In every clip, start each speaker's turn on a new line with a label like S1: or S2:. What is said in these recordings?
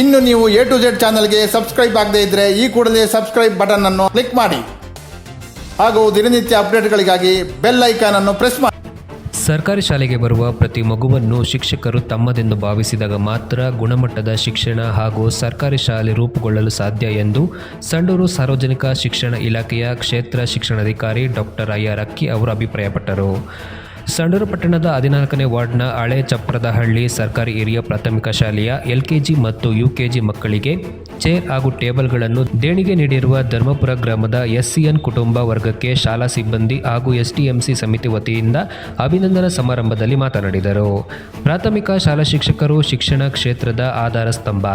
S1: ಇನ್ನು ನೀವು A to Z ಚಾನಲ್ಗೆ ಸಬ್ಸ್ಕ್ರೈಬ್ ಆಗದೇ ಇದ್ದರೆ ಈ ಕೂಡಲೇ ಸಬ್ಸ್ಕ್ರೈಬ್ ಬಟನ್ ಅನ್ನು ಕ್ಲಿಕ್ ಮಾಡಿ. ಹಾಗೂ ದಿನನಿತ್ಯ ಅಪ್ಡೇಟ್ಗಳಿಗಾಗಿ ಬೆಲ್ ಐಕಾನ್ ಅನ್ನು ಪ್ರೆಸ್ ಮಾಡಿ.
S2: ಸರ್ಕಾರಿ ಶಾಲೆಗೆ ಬರುವ ಪ್ರತಿ ಮಗುವನ್ನು ಶಿಕ್ಷಕರು ತಮ್ಮದೆಂದು ಭಾವಿಸಿದಾಗ ಮಾತ್ರ ಗುಣಮಟ್ಟದ ಶಿಕ್ಷಣ ಹಾಗೂ ಸರ್ಕಾರಿ ಶಾಲೆ ರೂಪುಗೊಳ್ಳಲು ಸಾಧ್ಯ ಎಂದು ಸಂಡೂರು ಸಾರ್ವಜನಿಕ ಶಿಕ್ಷಣ ಇಲಾಖೆಯ ಕ್ಷೇತ್ರ ಶಿಕ್ಷಣಾಧಿಕಾರಿ ಡಾಕ್ಟರ್ ಅಯ್ಯರ್ ಅಕ್ಕಿ ಅವರು ಅಭಿಪ್ರಾಯಪಟ್ಟರು. ಸಂಡೂರು ಪಟ್ಟಣದ ಹದಿನಾಲ್ಕನೇ ವಾರ್ಡ್ನ ಹಳೆ ಚಪ್ರದಹಳ್ಳಿ ಸರ್ಕಾರಿ ಹಿರಿಯ ಪ್ರಾಥಮಿಕ ಶಾಲೆಯ ಎಲ್ಕೆಜಿ ಮತ್ತು ಯುಕೆಜಿ ಮಕ್ಕಳಿಗೆ ಚೇರ್ ಹಾಗೂ ಟೇಬಲ್ಗಳನ್ನು ದೇಣಿಗೆ ನೀಡಿರುವ ಧರ್ಮಪುರ ಗ್ರಾಮದ ಎಸ್ಸಿಎನ್ ಕುಟುಂಬ ವರ್ಗಕ್ಕೆ ಶಾಲಾ ಸಿಬ್ಬಂದಿ ಹಾಗೂ ಎಸ್ಟಿಎಂಸಿ ಸಮಿತಿ ವತಿಯಿಂದ ಅಭಿನಂದನಾ ಸಮಾರಂಭದಲ್ಲಿ ಮಾತನಾಡಿದರು. ಪ್ರಾಥಮಿಕ ಶಾಲಾ ಶಿಕ್ಷಕರು ಶಿಕ್ಷಣ ಕ್ಷೇತ್ರದ ಆಧಾರ ಸ್ತಂಭ.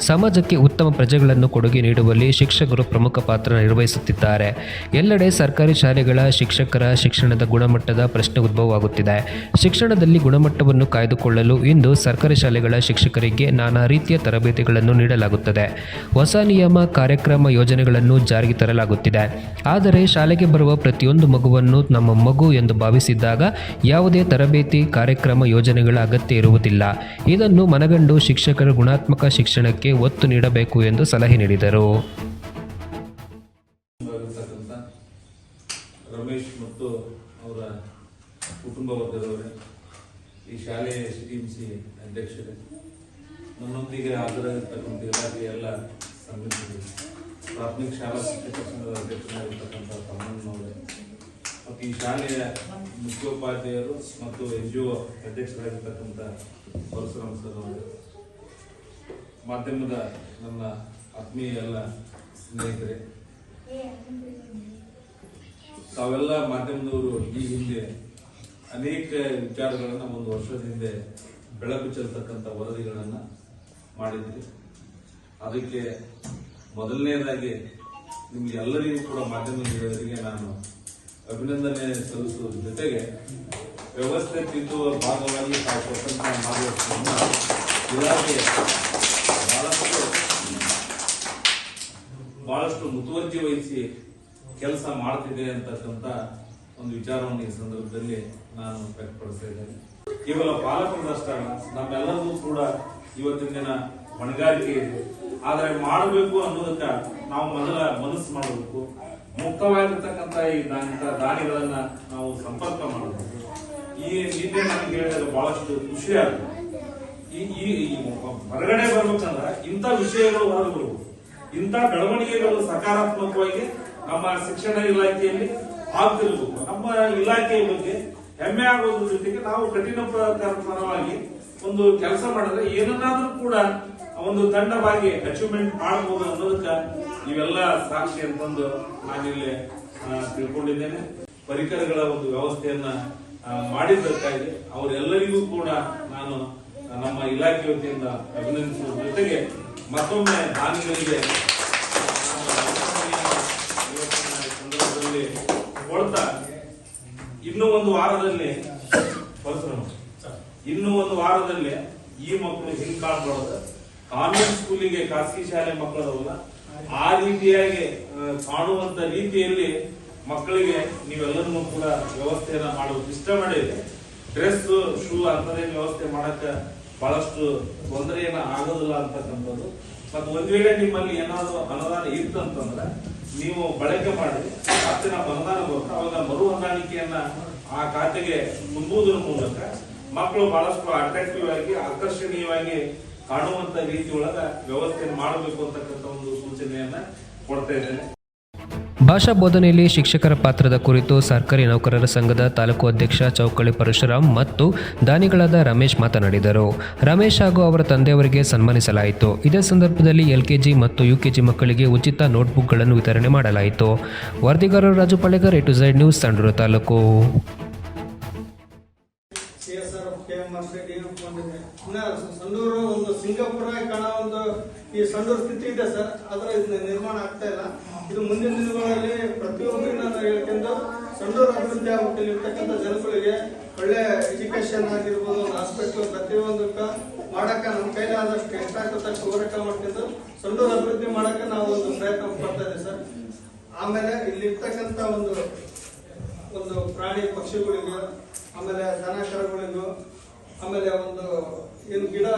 S2: ಸಮಾಜಕ್ಕೆ ಉತ್ತಮ ಪ್ರಜೆಗಳನ್ನು ಕೊಡುಗೆ ನೀಡುವಲ್ಲಿ ಶಿಕ್ಷಕರು ಪ್ರಮುಖ ಪಾತ್ರ ನಿರ್ವಹಿಸುತ್ತಿದ್ದಾರೆ. ಎಲ್ಲೆಡೆ ಸರ್ಕಾರಿ ಶಾಲೆಗಳ ಶಿಕ್ಷಕರ ಶಿಕ್ಷಣದ ಗುಣಮಟ್ಟದ ಪ್ರಶ್ನೆ ಉದ್ಭವವಾಗುತ್ತಿದೆ. ಶಿಕ್ಷಣದಲ್ಲಿ ಗುಣಮಟ್ಟವನ್ನು ಕಾಯ್ದುಕೊಳ್ಳಲು ಇಂದು ಸರ್ಕಾರಿ ಶಾಲೆಗಳ ಶಿಕ್ಷಕರಿಗೆ ನಾನಾ ರೀತಿಯ ತರಬೇತಿಗಳನ್ನು ನೀಡಲಾಗುತ್ತದೆ. ಹೊಸ ನಿಯಮ, ಕಾರ್ಯಕ್ರಮ ಯೋಜನೆಗಳನ್ನು ಜಾರಿಗೆ ತರಲಾಗುತ್ತಿದೆ. ಆದರೆ ಶಾಲೆಗೆ ಬರುವ ಪ್ರತಿಯೊಂದು ಮಗುವನ್ನು ನಮ್ಮ ಮಗು ಎಂದು ಭಾವಿಸಿದ್ದಾಗ ಯಾವುದೇ ತರಬೇತಿ, ಕಾರ್ಯಕ್ರಮ ಯೋಜನೆಗಳ ಅಗತ್ಯ ಇರುವುದಿಲ್ಲ. ಇದನ್ನು ಮನಗಂಡು ಶಿಕ್ಷಕರ ಗುಣಾತ್ಮಕ ಶಿಕ್ಷಣಕ್ಕೆ ಒತ್ತು ನೀಡಬೇಕು ಎಂದು ಸಲಹೆ ನೀಡಿದರು.
S3: ರಮೇಶ್ ಮತ್ತು ಅವರ ಕುಟುಂಬ ವರ್ಗದವರೇ ಈ ಶಾಲೆಯ ಸಿ ಅಧ್ಯಕ್ಷರೇ. ನನ್ನೊಂದಿಗೆ ಹಾಜರಾಗಿರ್ತಕ್ಕಂಥ ಇಲಾಖೆ ಎಲ್ಲ ಸಮಿತಿಗಳು ಪ್ರಾಥಮಿಕ ಶಾಲಾ ಶಿಕ್ಷಕ ಸಂಘದ ಅಧ್ಯಕ್ಷರಾಗಿರ್ತಕ್ಕಂಥ ತಮ್ಮನವರೇ ಮತ್ತು ಈ ಶಾಲೆಯ ಮುಖ್ಯೋಪಾಧ್ಯಾಯರು ಮತ್ತು ಎನ್ ಜಿ ಒ ಅಧ್ಯಕ್ಷರಾಗಿರ್ತಕ್ಕಂಥ ಪರಶುರಾಮ್ ಸರ್ ಅವರು. ಮಾಧ್ಯಮದ ನನ್ನ ಆತ್ಮೀಯ ಎಲ್ಲ ಸ್ನೇಹಿತರೆ, ತಾವೆಲ್ಲ ಮಾಧ್ಯಮದವರು ಈ ಹಿಂದೆ ಅನೇಕ ವಿಚಾರಗಳನ್ನು ಒಂದು ವರ್ಷದ ಹಿಂದೆ ಬೆಳಕು ಚೆಲ್ತಕ್ಕಂಥ ವರದಿಗಳನ್ನ ಮಾಡಿದ್ರಿ. ಅದಕ್ಕೆ ಮೊದಲನೇದಾಗಿ ನಿಮ್ಗೆ ಕೂಡ ಕೂಡ ಮಾಧ್ಯಮದವರಿಗೆ ನಾನು ಅಭಿನಂದನೆ ಸಲ್ಲಿಸುವ ಜೊತೆಗೆ ವ್ಯವಸ್ಥೆ ತಿದ್ದುವ ಭಾಗವಾಗಿ ತಾವು ಕೊಟ್ಟಂತಹ ಮಾರ್ಗದರ್ಶನ ಇಲಾಖೆ ಬಹಳಷ್ಟು ಬಹಳಷ್ಟು ಮುತುವರ್ಜಿ ವಹಿಸಿ ಕೆಲಸ ಮಾಡ್ತಿದೆ ಅಂತಕ್ಕಂಥ ಒಂದು ವಿಚಾರವನ್ನು ಈ ಸಂದರ್ಭದಲ್ಲಿ ನಾನು ವ್ಯಕ್ತಪಡಿಸ್ತಾ ಇದ್ದೇನೆ. ಕೇವಲ ಪಾಲಕರದಷ್ಟ ನಮ್ಮೆಲ್ಲರಿಗೂ ಕೂಡ ಇವತ್ತಿನ ದಿನ ಹೊಣೆಗಾರಿಕೆ ಇದೆ. ಆದ್ರೆ ಮಾಡಬೇಕು ಅನ್ನೋದಕ್ಕ ನಾವು ಮೊದಲ ಮನಸ್ಸು ಮಾಡಬೇಕು. ಮುಕ್ತವಾಗಿರ್ತಕ್ಕಂಥ ಈ ದಾನಿಗಳನ್ನ ನಾವು ಸಂಪರ್ಕ ಮಾಡಬೇಕು. ಈ ನಿನ್ನೆ ನನಗೆ ಹೇಳಿದಾಗ ಬಹಳಷ್ಟು ಖುಷಿ ಆಗುತ್ತೆ. ಈ ಈ ಹೊರಗಡೆ ಬರ್ಬೇಕಂದ್ರ ಇಂಥ ವಿಷಯಗಳು ಹೊರಗೆ ಇಂಥ ಬೆಳವಣಿಗೆಗಳು ಸಕಾರಾತ್ಮಕವಾಗಿ ನಮ್ಮ ಶಿಕ್ಷಣ ಇಲಾಖೆಯಲ್ಲಿ ಆಗ್ತಿರ್ಬೇಕು. ನಮ್ಮ ಇಲಾಖೆಯ ಬಗ್ಗೆ ಹೆಮ್ಮೆ ಆಗೋದ್ರ ಜೊತೆಗೆ ನಾವು ಕಠಿಣ ಪ್ರಕಾರವಾಗಿ ಒಂದು ಕೆಲಸ ಮಾಡಿದ್ರೆ ಏನನ್ನಾದ್ರೂ ಕೂಡ ಒಂದು ತಂಡವಾಗಿ ಅಚೀವ್ಮೆಂಟ್ ಮಾಡಬಹುದು ಅನ್ನೋದಕ್ಕ ಇವೆಲ್ಲ ಸಾಕ್ಷಿ ಅಂತಂದು ನಾನಿಲ್ಲಿ ತಿಳ್ಕೊಂಡಿದ್ದೇನೆ. ಪರಿಕರಗಳ ಒಂದು ವ್ಯವಸ್ಥೆಯನ್ನ ಮಾಡಿದ್ದಕ್ಕಾಗಿ ಅವರೆಲ್ಲರಿಗೂ ಕೂಡ ನಾನು ನಮ್ಮ ಇಲಾಖೆ ವತಿಯಿಂದ ಅಭಿನಂದಿಸುವ ಜೊತೆಗೆ ಮತ್ತೊಮ್ಮೆ ದಾನಿಗಳಿಗೆ ಸಂದರ್ಭದಲ್ಲಿ ಕೊಡ್ತಾ ಇನ್ನೂ ಒಂದು ವಾರದಲ್ಲಿ ಪರಶುರಾಮ, ಇನ್ನು ಒಂದು ವಾರದಲ್ಲಿ ಈ ಮಕ್ಕಳು ಹಿಂಗ್ ಕಾಣ್ಬಾರ್ದು? ಕಾನ್ವೆಂಟ್ ಸ್ಕೂಲಿಗೆ ಖಾಸಗಿ ಶಾಲೆ ಮಕ್ಕಳದವಲ್ಲ, ಆ ರೀತಿಯಾಗಿ ಕಾಣುವಂತ ರೀತಿಯಲ್ಲಿ ಮಕ್ಕಳಿಗೆ ನೀವೆಲ್ಲರನ್ನೂ ಕೂಡ ವ್ಯವಸ್ಥೆಯನ್ನ ಮಾಡುವ ಇಷ್ಟ ಇದೆ ಡ್ರೆಸ್, ಶೂ ಅಂತದೇ ವ್ಯವಸ್ಥೆ ಮಾಡಕ್ಕ ಬಹಳಷ್ಟು ತೊಂದರೆಯನ್ನ ಆಗೋದಿಲ್ಲ ಅಂತಕ್ಕಂಥದ್ದು. ಮತ್ತೆ ಒಂದ್ ವೇಳೆ ನಿಮ್ಮಲ್ಲಿ ಏನಾದ್ರು ಅನುದಾನ ಇತ್ತಂತಂದ್ರೆ, ನೀವು ಬಳಕೆ ಮಾಡಿ ಅತ್ತಿನ ಅನುದಾನ ಅವಾಗ ಮರು ಹೊಂದಾಣಿಕೆಯನ್ನ ಆ ಖಾತೆಗೆ ತುಂಬುವುದರ ಮೂಲಕ ಮಕ್ಕಳು ಬಹಳಷ್ಟು ಅಟ್ರಾಕ್ಟಿವ್ ಆಗಿ ಆಕರ್ಷಣೀಯವಾಗಿ ಕಾಣುವಂತ ರೀತಿ ಒಳಗ ಮಾಡಬೇಕು ಅಂತಕ್ಕಂಥ ಒಂದು ಸೂಚನೆಯನ್ನ ಕೊಡ್ತಾ ಇದ್ದೇನೆ.
S2: ಭಾಷಾ ಬೋಧನೆಯಲ್ಲಿ ಶಿಕ್ಷಕರ ಪಾತ್ರದ ಕುರಿತು ಸರ್ಕಾರಿ ನೌಕರರ ಸಂಘದ ತಾಲೂಕು ಅಧ್ಯಕ್ಷ ಚೌಕಳಿ ಪರಶುರಾಮ್ ಮತ್ತು ದಾನಿಗಳಾದ ರಮೇಶ್ ಮಾತನಾಡಿದರು. ರಮೇಶ್ ಹಾಗೂ ಅವರ ತಂದೆಯವರಿಗೆ ಸನ್ಮಾನಿಸಲಾಯಿತು. ಇದೇ ಸಂದರ್ಭದಲ್ಲಿ ಎಲ್ಕೆಜಿ ಮತ್ತು ಯುಕೆಜಿ ಮಕ್ಕಳಿಗೆ ಉಚಿತ ನೋಟ್ಬುಕ್ಗಳನ್ನು ವಿತರಣೆ ಮಾಡಲಾಯಿತು. ವರದಿಗಾರರು Raju Palegar A to Z news, Sandur taluk.
S4: S R K M Sandur ಒಂದು ಸಿಂಗಾಪುರ ಕಾಣೋ ಒಂದು ಈ ಸಂಡೂರು ಸ್ಥಿತಿ ಇದೆ ಸರ್. ಆದ್ರೆ ಇದು ನಿರ್ಮಾಣ ಆಗ್ತಾ ಇಲ್ಲ. ಇದು ಮುಂದಿನ ದಿನಗಳಲ್ಲಿ ಪ್ರತಿಯೊಬ್ಬರಿಗೂ ನಾನು ಹೇಳ್ಕೊಂಡು ಸಂಡೂರು ಅಭಿವೃದ್ಧಿ ಆಗಬೇಕು ಇರ್ತಕ್ಕಂಥ ಜನಗಳಿಗೆ ಒಳ್ಳೆ ಎಜುಕೇಶನ್ ಆಗಿರ್ಬೋದು, ಒಂದು ಹಾಸ್ಪಿಟ್ಲು ಪ್ರತಿಯೊಂದಕ್ಕ ಮಾಡಕ್ಕ ನಮ್ಮ ಕೈಲಾದಷ್ಟು ಎಷ್ಟಾಗತ್ತಷ್ಟು ಹೋರಾಟ ಮಾಡ್ಕೊಂಡು ಸಂಡೂರು ಅಭಿವೃದ್ಧಿ ಮಾಡಕ್ಕೆ ನಾವು ಒಂದು ಪ್ರಯತ್ನ ಪಡ್ತಾ ಇದ್ದೀವಿ ಸರ್. ಆಮೇಲೆ ಇಲ್ಲಿರ್ತಕ್ಕಂಥ ಒಂದು ಒಂದು ಪ್ರಾಣಿ ಪಕ್ಷಿಗಳಿಗೂ ಆಮೇಲೆ ದನ ಕರುಗಳಿಗೂ ಆಮೇಲೆ ಒಂದು ಏನು ಗಿಡ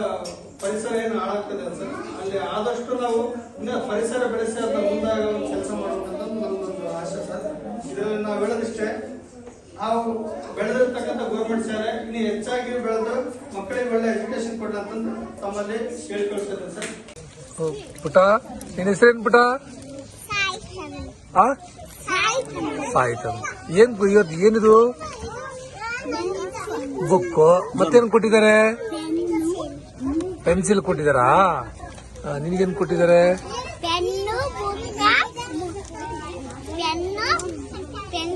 S4: ಪರಿಸರ ಏನು ಹಾಳಾಗ್ತದೆ ಸರ್ ಅಲ್ಲಿ ಆದಷ್ಟು ನಾವು ಇನ್ನ ಪರಿಸರ ಬೆಳೆಸಿ ಅಂತ ಮುಂದಾಗ ಒಂದು ಕೆಲಸ ಮಾಡಬೇಕಂತ ನಮ್ದೊಂದು ಆಶೆ ಸರ್. ಇದರಲ್ಲಿ ನಾವು ಹೇಳೋದಿಷ್ಟೇ ನಾವು ಬೆಳೆದಿರ್ತಕ್ಕಂಥ ಗೌರ್ಮೆಂಟ್ ಶಾಲೆ ಇನ್ನು ಹೆಚ್ಚಾಗಿ ಬೆಳೆದು ಮಕ್ಕಳಿಗೆ ಒಳ್ಳೆ ಎಜುಕೇಶನ್ ಕೊಡಲಿ ಅಂತಂದು ತಮ್ಮಲ್ಲಿ ಕೇಳ್ಕೊಳ್ತೇನೆ ಸರ್.
S5: ಪುಟ. ನಿನ್ನ ಹೆಸರೇನು ಪುಟ? ಆ? ಸಾಯ್ತು ಏನ್ ಇವತ್ತು ಏನಿದು? ಬುಕ್ ಮತ್ತೇನ್ ಕೊಟ್ಟಿದ್ದಾರೆ? ಪೆನ್ಸಿಲ್ ಕೊಟ್ಟಿದ್ದಾರಾ? ನಿನ್ಗೇನ್ ಕೊಟ್ಟಿದ್ದಾರೆ?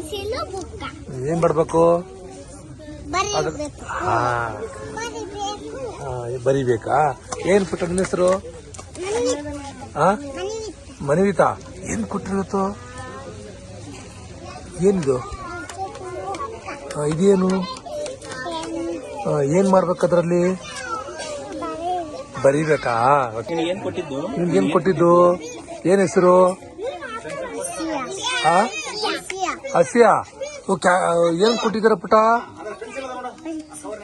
S6: ಬುಕ್ಕ ಬುಕ್ಕ.
S5: ಏನ್ ಮಾಡ್ಬೇಕು
S6: ಬರೀಬೇಕು.
S5: ಹಾ.
S6: ಬರೀಬೇಕು.
S5: ಬರಿಬೇಕಾ? ಏನ್ ಪುಟ್ಟ ನಿನ್ನ ಹೆಸರು? ಮನವಿತಾ ಏನ್ ಕೊಟ್ಟಿರುತ್ತೋ ಏನಿದು? ಇದೇನು? ಏನ್ ಮಾಡ್ಬೇಕು ಅದ್ರಲ್ಲಿ ಬರಿಬೇಕಾ?
S7: ಏನ್ ಕೊಟ್ಟಿದ್ದು?
S5: ಏನ್ ಹೆಸರು? ಹಸಿಯಾ? ಓ, ಕ್ಯಾ- ಏನ್ ಕೊಟ್ಟಿದ್ದಾರೆ ಪುಟ?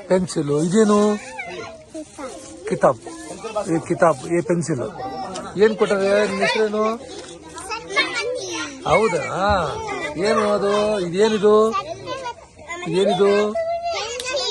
S5: ಪೆನ್ಸಿಲ್. ಇದೇನು? ಕಿತಾಬ್. ಈ ಕಿತಾಬ್ ಈ ಪೆನ್ಸಿಲ್. ಏನ್ ಕೊಟ್ಟರೆ ಹೆಸರೇನು? ಹೌದಾ? ಏನು ಅದು? ಇದೇನಿದು? ಹಾ